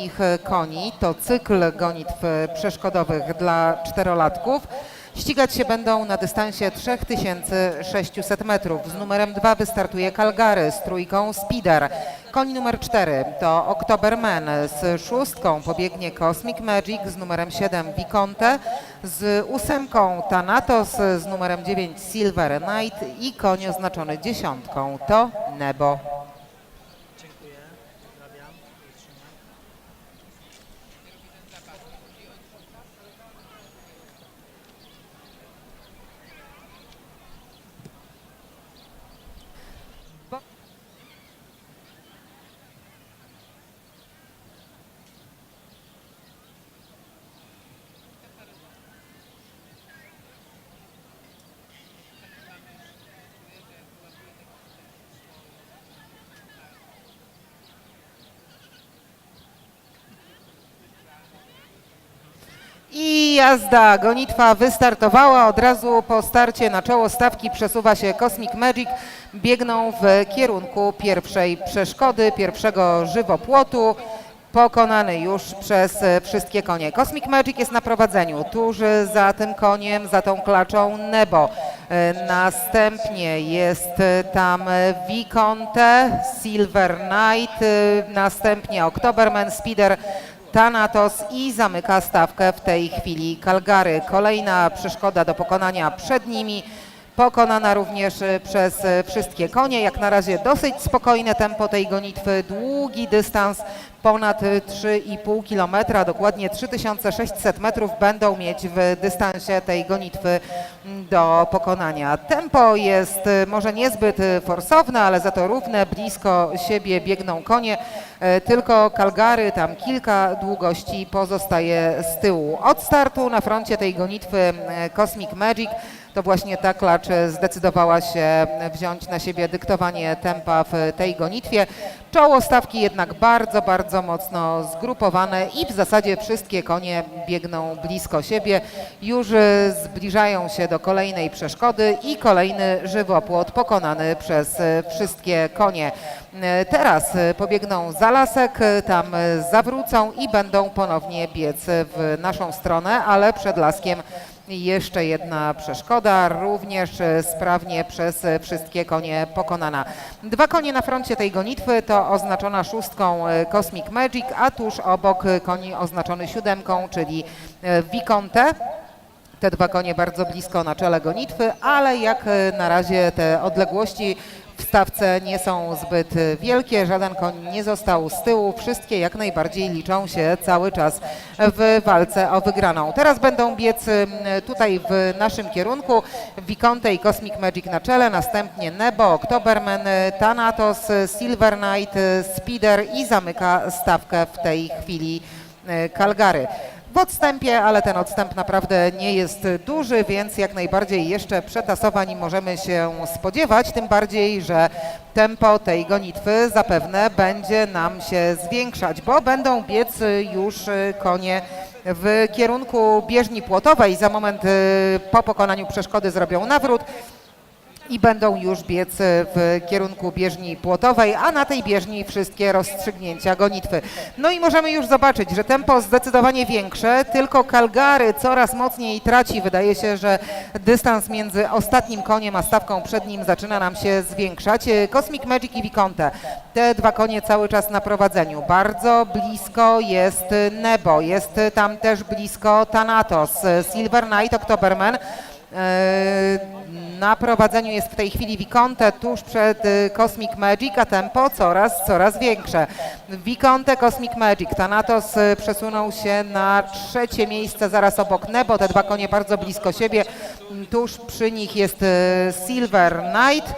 ich koni. To cykl gonitw przeszkodowych dla czterolatków. Ścigać się będą na dystansie 3600 metrów. Z numerem 2 wystartuje Calgary z trójką Speeder. Koń numer 4 to Oktoberman. Z szóstką pobiegnie Cosmic Magic z numerem 7 Viconte. Z ósemką Thanatos z numerem 9 Silver Knight i koń oznaczony dziesiątką to Nebo. I jazda, gonitwa wystartowała. Od razu po starcie na czoło stawki przesuwa się Cosmic Magic. Biegną w kierunku pierwszej przeszkody, pierwszego żywopłotu. Pokonany już przez wszystkie konie. Cosmic Magic jest na prowadzeniu. Tuż za tym koniem, za tą klaczą Nebo. Następnie jest tam Viconte, Silver Knight, następnie Oktoberman, Speeder, Thanatos i zamyka stawkę w tej chwili Calgary. Kolejna przeszkoda do pokonania przed nimi. Pokonana również y, przez y, wszystkie konie. Jak na razie dosyć spokojne tempo tej gonitwy. Długi dystans, ponad y, 3,5 km, dokładnie 3600 metrów będą mieć w dystansie tej gonitwy mm, do pokonania. Tempo jest może niezbyt forsowne, ale za to równe, blisko siebie biegną konie. E, Tylko Calgary, tam kilka długości pozostaje z tyłu. Od startu na froncie tej gonitwy e, Cosmic Magic to właśnie ta klacz zdecydowała się wziąć na siebie dyktowanie tempa w tej gonitwie. Czoło stawki jednak bardzo, bardzo mocno zgrupowane i w zasadzie wszystkie konie biegną blisko siebie. Już zbliżają się do kolejnej przeszkody i kolejny żywopłot pokonany przez wszystkie konie. Teraz pobiegną za lasek, tam zawrócą i będą ponownie biec w naszą stronę, ale przed laskiem jeszcze jedna przeszkoda, również e, sprawnie przez e, wszystkie konie pokonana. Dwa konie na froncie tej gonitwy to oznaczona szóstką e, Cosmic Magic, a tuż obok koni oznaczony siódemką, czyli Viconte. Te dwa konie bardzo blisko na czele gonitwy, ale jak na razie te odległości stawce nie są zbyt e, wielkie, żaden koń nie został z tyłu, wszystkie jak najbardziej liczą się cały czas w walce o wygraną. Teraz będą biec m, tutaj w naszym kierunku Viconte i Cosmic Magic na czele, następnie Nebo, Oktoberman, e, Thanatos, e, Silver Knight, e, Speeder i zamyka stawkę w tej chwili e, Calgary w odstępie, ale ten odstęp naprawdę nie jest duży, więc jak najbardziej jeszcze przetasowań możemy się spodziewać, tym bardziej, że tempo tej gonitwy zapewne będzie nam się zwiększać, bo będą biec już konie w kierunku bieżni płotowej. Za moment y, po pokonaniu przeszkody zrobią nawrót i będą już biec w kierunku bieżni płotowej, a na tej bieżni wszystkie rozstrzygnięcia gonitwy. No i możemy już zobaczyć, że tempo zdecydowanie większe, tylko Calgary coraz mocniej traci. Wydaje się, że dystans między ostatnim koniem a stawką przed nim zaczyna nam się zwiększać. Cosmic Magic i Viconte, te dwa konie cały czas na prowadzeniu. Bardzo blisko jest Nebo, jest tam też blisko Thanatos, Silver Knight, Oktoberman. E, Na prowadzeniu jest w tej chwili Viconte tuż przed y, Cosmic Magic, a tempo coraz, coraz większe. Viconte, Cosmic Magic. Thanatos y, przesunął się na trzecie miejsce zaraz obok Nebo. Te dwa konie bardzo blisko siebie. Tuż przy nich jest Silver Knight.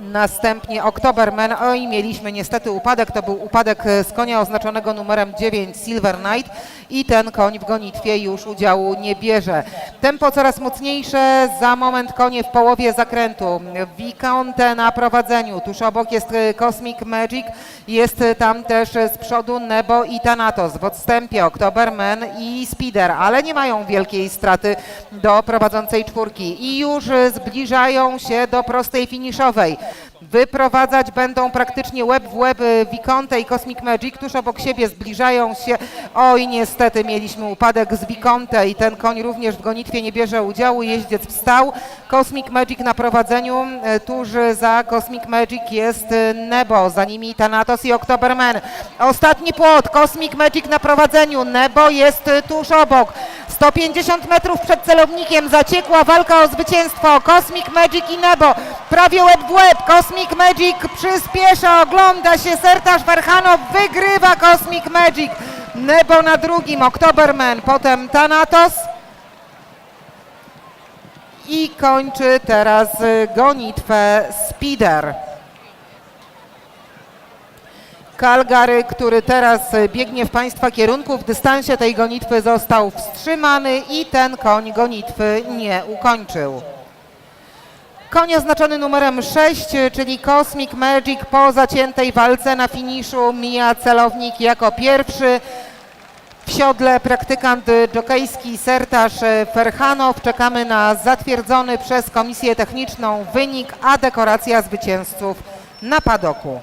Następnie Oktoberman. Oj, mieliśmy niestety upadek. To był upadek e, z konia oznaczonego numerem 9 Silver Knight i ten koń w gonitwie już udziału nie bierze. Tempo coraz mocniejsze. Za moment konie w połowie zakrętu. Viconte na prowadzeniu. Tuż obok jest e, Cosmic Magic. Jest e, tam też z przodu Nebo i Thanatos. W odstępie Oktoberman i Speeder, ale nie mają wielkiej straty do prowadzącej czwórki i już e, zbliżają się do prostej finiszowej. Wyprowadzać będą praktycznie łeb w łeb y, Viconte i Cosmic Magic, tuż obok siebie zbliżają się. Oj, niestety mieliśmy upadek z Viconte i ten koń również w gonitwie nie bierze udziału. Jeździec wstał. Cosmic Magic na prowadzeniu. y, Tuż za Cosmic Magic jest y, Nebo, za nimi Thanatos i Octoberman. Ostatni płot, Cosmic Magic na prowadzeniu. Nebo jest y, tuż obok. 150 metrów przed celownikiem, zaciekła walka o zwycięstwo. Cosmic Magic i Nebo, prawie łeb w łeb. Cosmic Magic przyspiesza, ogląda się. Sertaż Verhanow wygrywa Cosmic Magic. Nebo na drugim, Octoberman, potem Thanatos. I kończy teraz y, gonitwę Speeder. Kalgary, który teraz y, biegnie w Państwa kierunku, w dystansie tej gonitwy został wstrzymany i ten koń gonitwy nie ukończył. Koń oznaczony numerem 6, czyli Cosmic Magic po zaciętej walce na finiszu mija celownik jako pierwszy. W siodle praktykant jokejski Sertaż Ferhanow. Czekamy na zatwierdzony przez Komisję Techniczną wynik, a dekoracja zwycięzców na padoku.